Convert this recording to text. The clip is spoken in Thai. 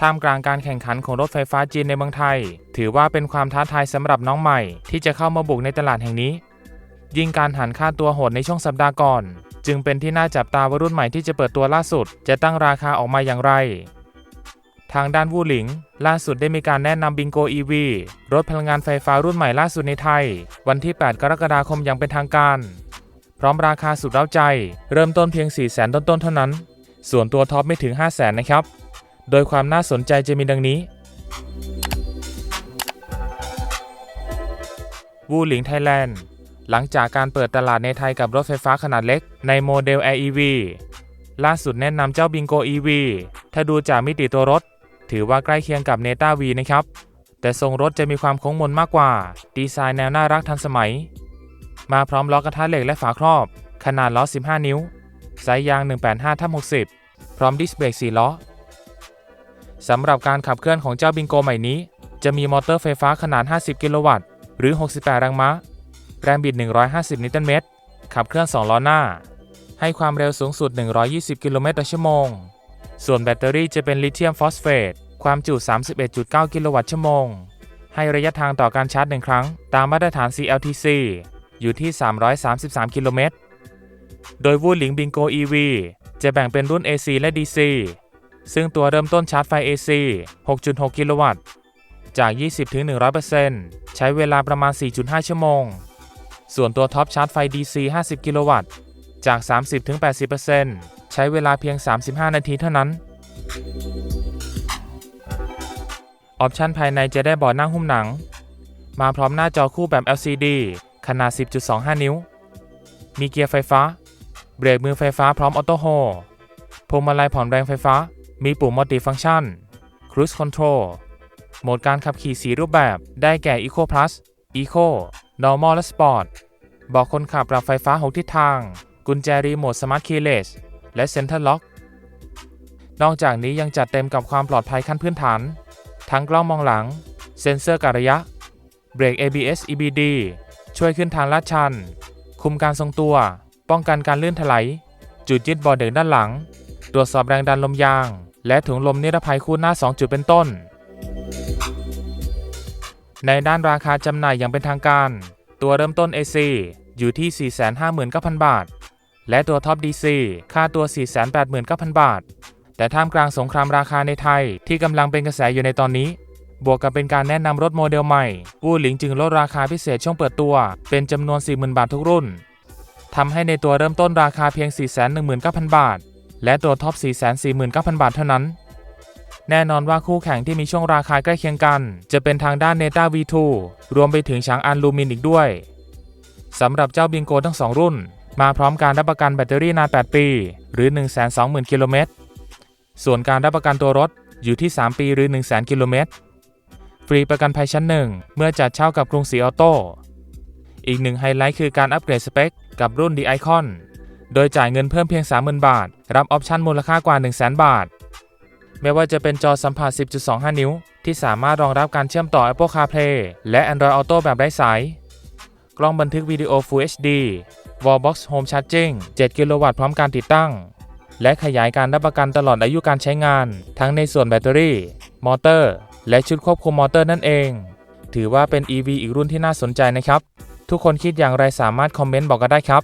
ท่ามกลางการแข่งขันของรถไฟฟ้าจีนในเมืองไทย ถือว่าเป็นความท้าทายสำหรับน้องใหม่ ที่จะเข้ามาบุกในตลาดแห่งนี้ ยิ่งการหันค่าตัวโหดในช่วงสัปดาห์ก่อน จึงเป็นที่น่าจับตาวารุ่นใหม่ที่จะเปิดตัวล่าสุด จะตั้งราคาออกมาอย่างไร ทางด้านวูหลิง ล่าสุดได้มีการแนะนำบิงโก EV รถพลังงานไฟฟ้ารุ่นใหม่ล่าสุดในไทย วันที่ 8 กรกฎาคมอย่างเป็นทางการ พร้อมราคาสุดเร้าใจ เริ่มต้นเพียง 4 0 0 0 0 0ต้นๆเท่านั้น ส่วนตัวท็อปไม่ถึง 5 0 0 0 0 0นะครับ โดยความน่าสนใจจะมีดังนี้ วูหลิงไทยแลนด์ หลังจากการเปิดตลาดในไทยกับรถไฟฟ้าขนาดเล็กในโมเดล Air EV ล่าสุดแนะนำเจ้าบิงโก EV ถ้าดูจากมิติตัวรถ ถือว่าใกล้เคียงกับเนต้า V นะครับ แต่ทรงรถจะมีความโค้งมนมากกว่า ดีไซน์แนวน่ารักทันสมัย มาพร้อมล้อกระทะเหล็กและฝาครอบ ขนาดล้อ 15 นิ้ว ไซส์ยาง 185/60 พร้อมดิสเบรก4ล้อ สำหรับการขับเคลื่อนของเจ้าบิงโกใหม่นี้ จะมีมอเตอร์ไฟฟ้าขนาด 50 กิโลวัตต์ หรือ 68 แรงม้า แรงบิด 150 นิวตันเมตร ขับเคลื่อน 2 ล้อหน้า ให้ความเร็วสูงสุด 120 กิโลเมตรต่อชั่วโมง ส่วนแบตเตอรี่จะเป็นลิเธียมฟอสเฟต ความจุ 31.9 กิโลวัตต์ชั่วโมง ให้ระยะทางต่อการชาร์จ1ครั้ง ตามมาตรฐาน CLTC อยู่ที่ 333 กิโลเมตร โดยวูดหลิงบิงโก EV จะแบ่งเป็นรุ่น AC และ DC ซึ่งตัวเริ่มต้นชาร์จไฟ AC 6.6 กิโลวัตต์ จาก 20-100%ใช้เวลาประมาณ 4.5 ชั่วโมง ส่วนตัวท็อปชาร์จไฟ DC 50 กิโลวัตต์ จาก 30-80%ใช้เวลาเพียง 35 นาทีเท่านั้น ออปชันภายในจะได้เบาะนั่งหุ้มหนัง มาพร้อมหน้าจอคู่แบบ LCD ขนาด 10.25 นิ้ว มีเกียร์ไฟฟ้า เบรกมือไฟฟ้าพร้อมออโต้โฮพวงมาลัยผ่อนแรงไฟฟ้า มีปุ่มมัลติฟังก์ชัน Cruise Control โหมดการขับขี่4รูปแบบได้แก่ Eco Plus Eco Normal และ Sport บอกคนขับปรับไฟฟ้า6ทิศทาง กุญแจรีโมท Smart Keyless และ Center Lock นอกจากนี้ยังจัดเต็มกับความปลอดภัยขั้นพื้นฐาน ทั้งกล้องมองหลัง เซ็นเซอร์การะยะ เบรก ABS EBD ช่วยขึ้นทางลาดชัน คุมการทรงตัว ป้องกันการลื่นถลายจุดยึดบาะเดินด้านหลัง ตรวจสอบแรงดันลมยาง และถุงลมนิรภัยคู่หน้า 2 จุดเป็นต้น ในด้านราคาจำหน่ายอย่างเป็นทางการ ตัวเริ่มต้น AC อยู่ที่ 459,000 บาท และตัวท็อป DC ค่าตัว 489,000 บาท แต่ท่ามกลางสงครามราคาในไทยที่กำลังเป็นกระแสอยู่ในตอนนี้บวกกับเป็นการแนะนำรถโมเดลใหม่วูหลิงจึงลดราคาพิเศษช่วงเปิดตัว เป็นจำนวน 40,000 บาททุกรุ่น ทำให้ในตัวเริ่มต้นราคาเพียง 419,000 บาท และตัวท็อป 449,000 บาทเท่านั้น แน่นอนว่าคู่แข่งที่มีช่วงราคาใกล้เคียงกัน จะเป็นทางด้าน Neta V2 รวมไปถึงช้างอันลูมินอีกด้วยสำหรับเจ้าบิงโกทั้ง 2 รุ่น มาพร้อมการรับประกันแบตเตอรี่นาน 8 ปี หรือ 120,000 กิโลเมตร ส่วนการรับประกันตัวรถอยู่ที่ 3 ปีหรือ 100,000 กิโลเมตร ฟรีประกันภัยชั้นหนึ่งเมื่อจัดเช่ากับกรุงศรีออโต้ อีกหนึ่งไฮไลท์คือการอัปเกรดสเปค กับรุ่น The Icon โดยจ่ายเงินเพิ่มเพียง 30,000 บาท รับออปชั่นมูลค่ากว่า 100,000 บาท ไม่ว่าจะเป็นจอสัมผัส 10.25 นิ้ว ที่สามารถรองรับการเชื่อมต่อ Apple CarPlay และ Android Auto แบบไร้สาย กล้องบันทึกวิดีโอ Full HD Wallbox Home Charging 7 กิโลวัตต์พร้อมการติดตั้ง และขยายการรับประกันตลอดอายุการใช้งาน ทั้งในส่วนแบตเตอรี่ มอเตอร์ และชุดควบคุมมอเตอร์นั่นเอง ถือว่าเป็น EV อีกรุ่นที่น่าสนใจนะครับ ทุกคนคิดอย่างไรสามารถคอมเมนต์บอกกันได้ครับ